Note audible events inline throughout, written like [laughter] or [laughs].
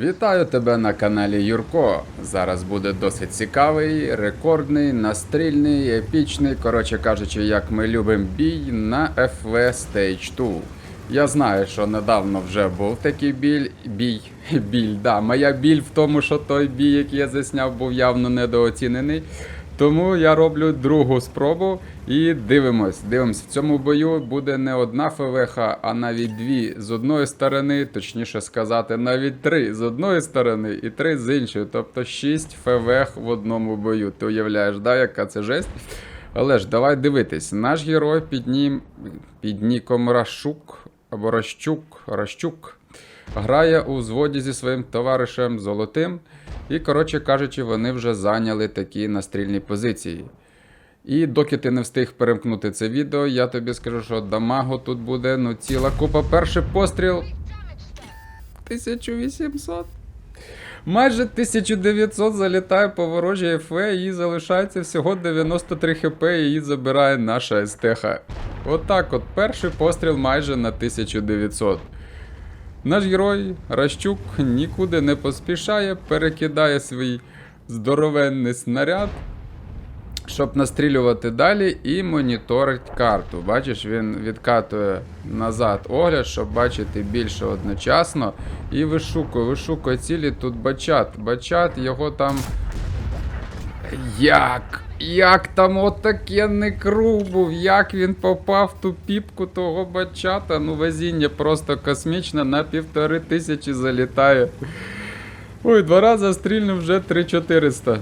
Вітаю тебе на каналі Юрко. Зараз буде досить цікавий, рекордний, настрільний, епічний, коротше кажучи, як ми любимо бій на FV Stage 2. Я знаю, що недавно вже був такий біль, бій, [laughs] біль, да, моя біль в тому, що той бій, який я засняв, був явно недооцінений. Тому я роблю другу спробу і дивимось. Дивимось, в цьому бою буде не одна ФВХ, а навіть дві з одної сторони, точніше сказати, навіть три з одної сторони і три з іншої. Тобто шість ФВХ в одному бою. Ти уявляєш, да, яка це жесть? Але ж давай дивитись. Наш герой під, нім, під ніком Рашук або Ращук, Ращук грає у зводі зі своїм товаришем Золотим. І, коротше кажучи, вони вже зайняли такі настрільні позиції. І доки ти не встиг перемкнути це відео, я тобі скажу, що дамагу тут буде ну ціла купа. Перший постріл 1800. Майже 1900 залітає по ворожій ФЕ, і залишається всього 93 хп, і її забирає наша СТХ. Отак от, перший постріл майже на 1900. Наш герой Ращук нікуди не поспішає, перекидає свій здоровенний снаряд, щоб настрілювати далі і моніторить карту. Бачиш, він відкатує назад огляд, щоб бачити більше одночасно. І вишукує, вишукує цілі тут бачат. Бачат, його там. Як? Як там отакенний круг був, як він попав в ту піпку того бачата. Ну, везіння просто космічне, на півтори тисячі залітає. Ой, два рази стрільнув вже 3400.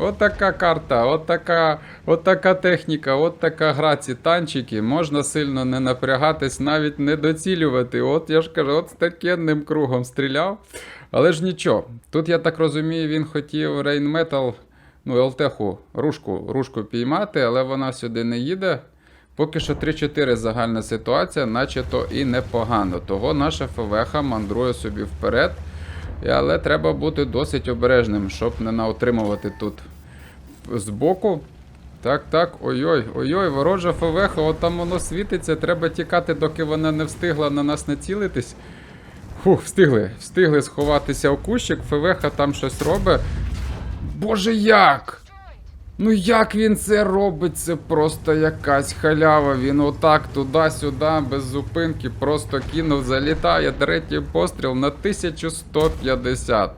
От така карта, от така, от така техніка, от така гра, ці танчики. Можна сильно не напрягатись, навіть не доцілювати. От я ж кажу, от з такенним кругом стріляв. Але ж нічого. Тут я так розумію, він хотів Rainmetal, ну, ЛТХу, рушку, рушку піймати, але вона сюди не їде. Поки що 3-4 загальна ситуація, наче і непогано. Того наша ФВХ мандрує собі вперед. Але треба бути досить обережним, щоб не наотримувати тут збоку. Так, так, ой-ой, ой-ой, ворожа ФВХ, от там воно світиться, треба тікати, доки вона не встигла на нас націлитись. Фух, встигли, встигли сховатися у кущик, ФВХ там щось робить. Боже, як? Ну як він це робить? Це просто якась халява. Він отак туди-сюди, без зупинки, просто кинув, залітає третій постріл на 1150.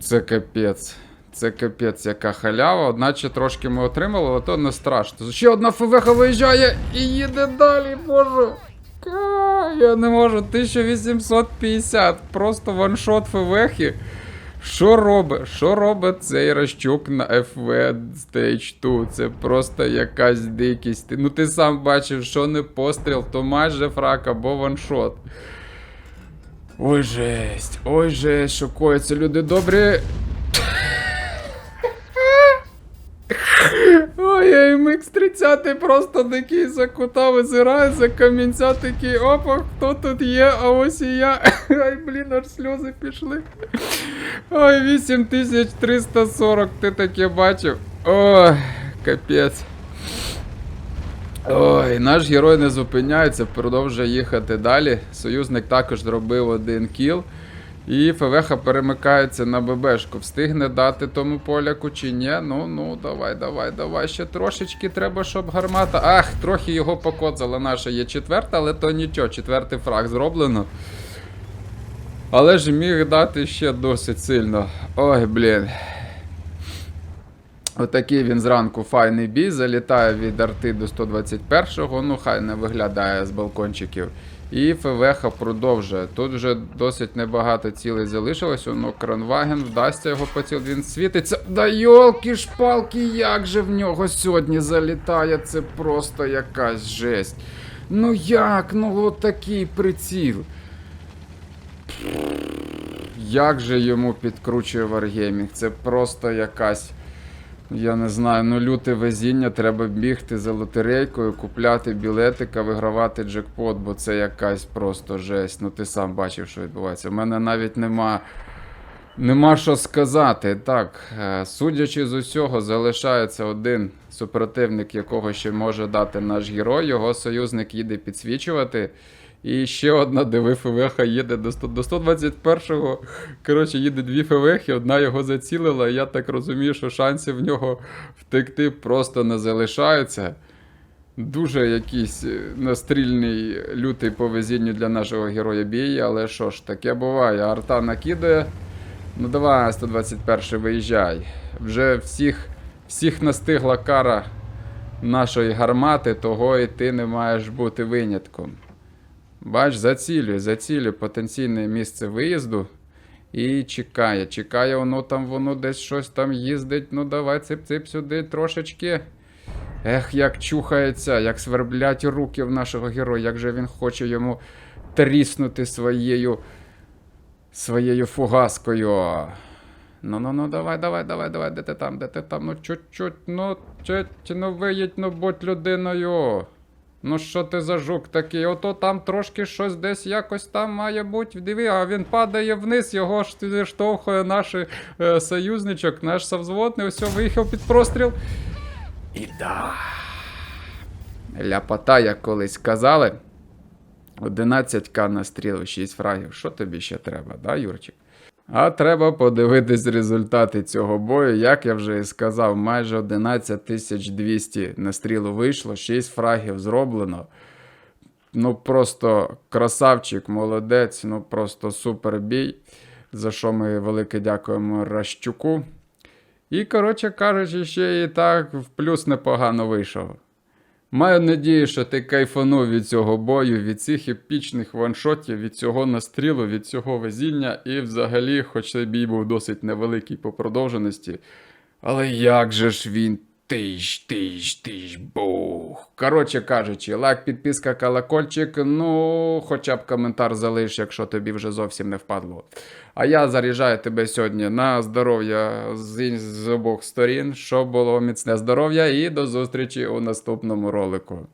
Це капець. Це капець, яка халява. Одначе трошки ми отримали, але то не страшно. Ще одна ФВХ виїжджає і їде далі, боже. Я не можу. 1850. Просто ваншот ФВХи. Що робить? Що робить цей Ращук на FV Stage 2? Це просто якась дикість. Ну ти сам бачив, що не постріл, то майже фрак або ваншот. Ой, жесть, ой, жесть, шокуються люди добрі. Ой, MX 30 просто такий за кута визирає, за камінця такий, опа, хто тут є, а ось і я. Ай, блін, аж сльози пішли. Ой, 8340, ти таке бачив. Ой, капець. Ой, наш герой не зупиняється, продовжує їхати далі. Союзник також зробив один кіл. І ФВХ перемикається на ББшку. Встигне дати тому поляку чи ні? Ну, ну, давай, давай, давай. Ще трошечки треба, щоб гармата. Ах, трохи його покоцала наша є четверта, але то нічого, четвертий фраг зроблено. Але ж міг дати ще досить сильно. Ой, блін. Отакий він зранку файний бій, залітає від арти до 121-го, ну хай не виглядає з балкончиків. І ФВХ продовжує. Тут вже досить небагато цілей залишилось. Ну, Кранваген вдасться його поціл. Він світиться. Да йолки шпалки, як же в нього сьогодні залітає? Це просто якась жесть. Ну як? Ну от приціл. Як же йому підкручує Wargaming? Це просто якась. Я не знаю, ну люте везіння, треба бігти за лотерейкою, купляти білетика, вигравати джекпот, бо це якась просто жесть. Ну ти сам бачив, що відбувається. У мене навіть нема. Нема що сказати. Так, е, судячи з усього, залишається один супротивник, якого ще може дати наш герой. Його союзник їде підсвічувати. І ще одна, де ВФВХ їде до, 100, до 121-го. Коротше, їде дві ФВХ, одна його зацілила. Я так розумію, що шансів в нього втекти просто не залишається. Дуже якийсь е, настрільний лютий по везінню для нашого героя бій, але що ж, таке буває. Арта накидає. Ну давай, 121 виїжджай. Вже всіх, всіх настигла кара нашої гармати, того і ти не маєш бути винятком. Бач, зацілює, зацілює потенційне місце виїзду. І чекає, чекає, воно там, воно десь щось там їздить. Ну давай цip-цip сюди трошечки. Ех, як чухається, як сверблять руки в нашого героя, як же він хоче йому тріснути своєю своєю фугаскою. Ну, ну, ну, давай, давай, давай, давай, де ти там, де ти там, ну чуть-чуть, ну, чуть, ну виїдь, ну будь людиною. Ну що ти за жук такий? Ото там трошки щось десь якось там має бути. Диви, а він падає вниз, його штовхує наш е, союзничок, наш совзводний, ось виїхав під простріл. І да. Ляпота, як колись казали. 11к на стрілу, 6 фрагів. Що тобі ще треба, да, Юрчик? А треба подивитись результати цього бою. Як я вже і сказав, майже 11200 на стрілу вийшло, 6 фрагів зроблено. Ну, просто красавчик, молодець, ну просто супер бій. За що ми велике дякуємо Ращуку. І, коротше кажучи, ще і так в плюс непогано вийшов. Маю надію, що ти кайфанув від цього бою, від цих епічних ваншотів, від цього настрілу, від цього везіння, і взагалі, хоч цей бій був досить невеликий по продовженості. Але як же ж він тиш, тиш, тиш, бух. Коротше кажучи, лайк, підписка, колокольчик, ну, хоча б коментар залиш, якщо тобі вже зовсім не впадло. А я заряджаю тебе сьогодні на здоров'я з, з обох сторін, щоб було міцне здоров'я, і до зустрічі у наступному ролику.